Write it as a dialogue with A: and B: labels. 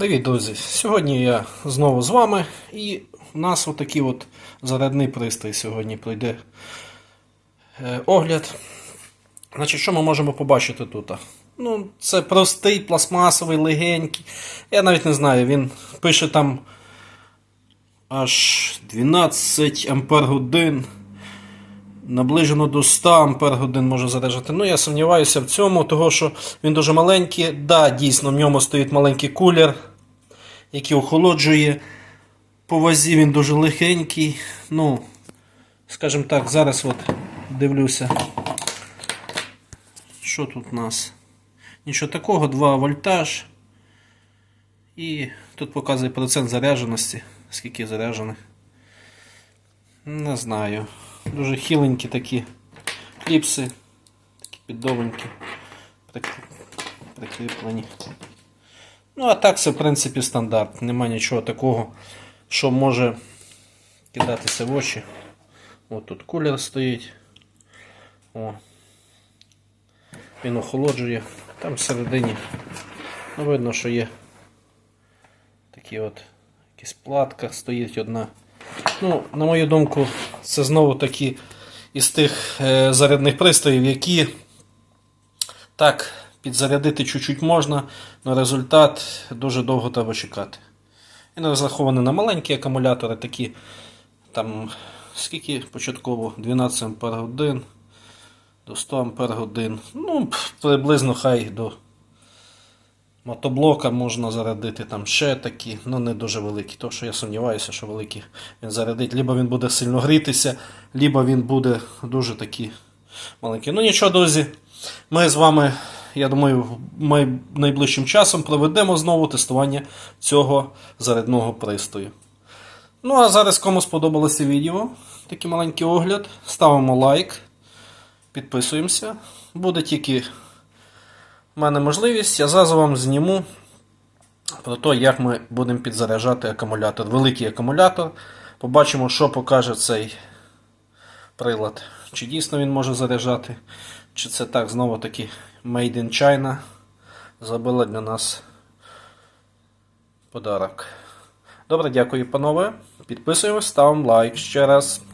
A: Привіт, друзі! Сьогодні я знову з вами і у нас отакий от зарядний пристрій сьогодні пройде е, огляд. Значить, що ми можемо побачити тут? Ну, це простий, пластмасовий, легенький. Я навіть не знаю, він пише там аж 12 ампер годин. Наближено до 100 ампер годин може заряджати. Ну, я сумніваюся в цьому, того що він дуже маленький. Да, дійсно, в ньому стоїть маленький кулер, який охолоджує. По вазі він дуже легенький. Ну, скажімо так, зараз от дивлюся. Що тут у нас? Нічого такого, 2 вольтаж. І тут показує процент зарядженості. Скільки заряджених. Не знаю. Дуже хиленькі такі кліпси, такі піддовенькі, прикріплені. Ну, а так це, в принципі, стандарт. Нема нічого такого, що може кидатися в очі. От тут кулер стоїть. О. Він охолоджує. Там всередині ну, видно, що є такі от якась платка стоїть одна. Ну, на мою думку, це знову такі із тих е, зарядних пристроїв, які так підзарядити чуть-чуть можна, але результат дуже довго треба чекати. Він розрахований на маленькі акумулятори, такі там скільки початково 12 Ампер годин до 100 Ампер годин. Ну, приблизно хай до мотоблока можна зарядити там ще такі, ну не дуже великі. Тому що я сумніваюся, що великі він зарядить. Либо він буде сильно грітися, либо він буде дуже такий маленький. Ну нічого, друзі. Ми з вами, я думаю, найближчим часом проведемо знову тестування цього зарядного пристрою. Ну, а зараз, кому сподобалося відео, такий маленький огляд, ставимо лайк, підписуємося. Буде тільки в мене можливість, я зразу вам зніму про те, як ми будемо підзаряджати акумулятор. Великий акумулятор. Побачимо, що покаже цей прилад. Чи дійсно він може заряджати, чи це так знову таки Made in China зробила для нас подарок. Добре, дякую, панове. Підписуємось, ставимо лайк ще раз.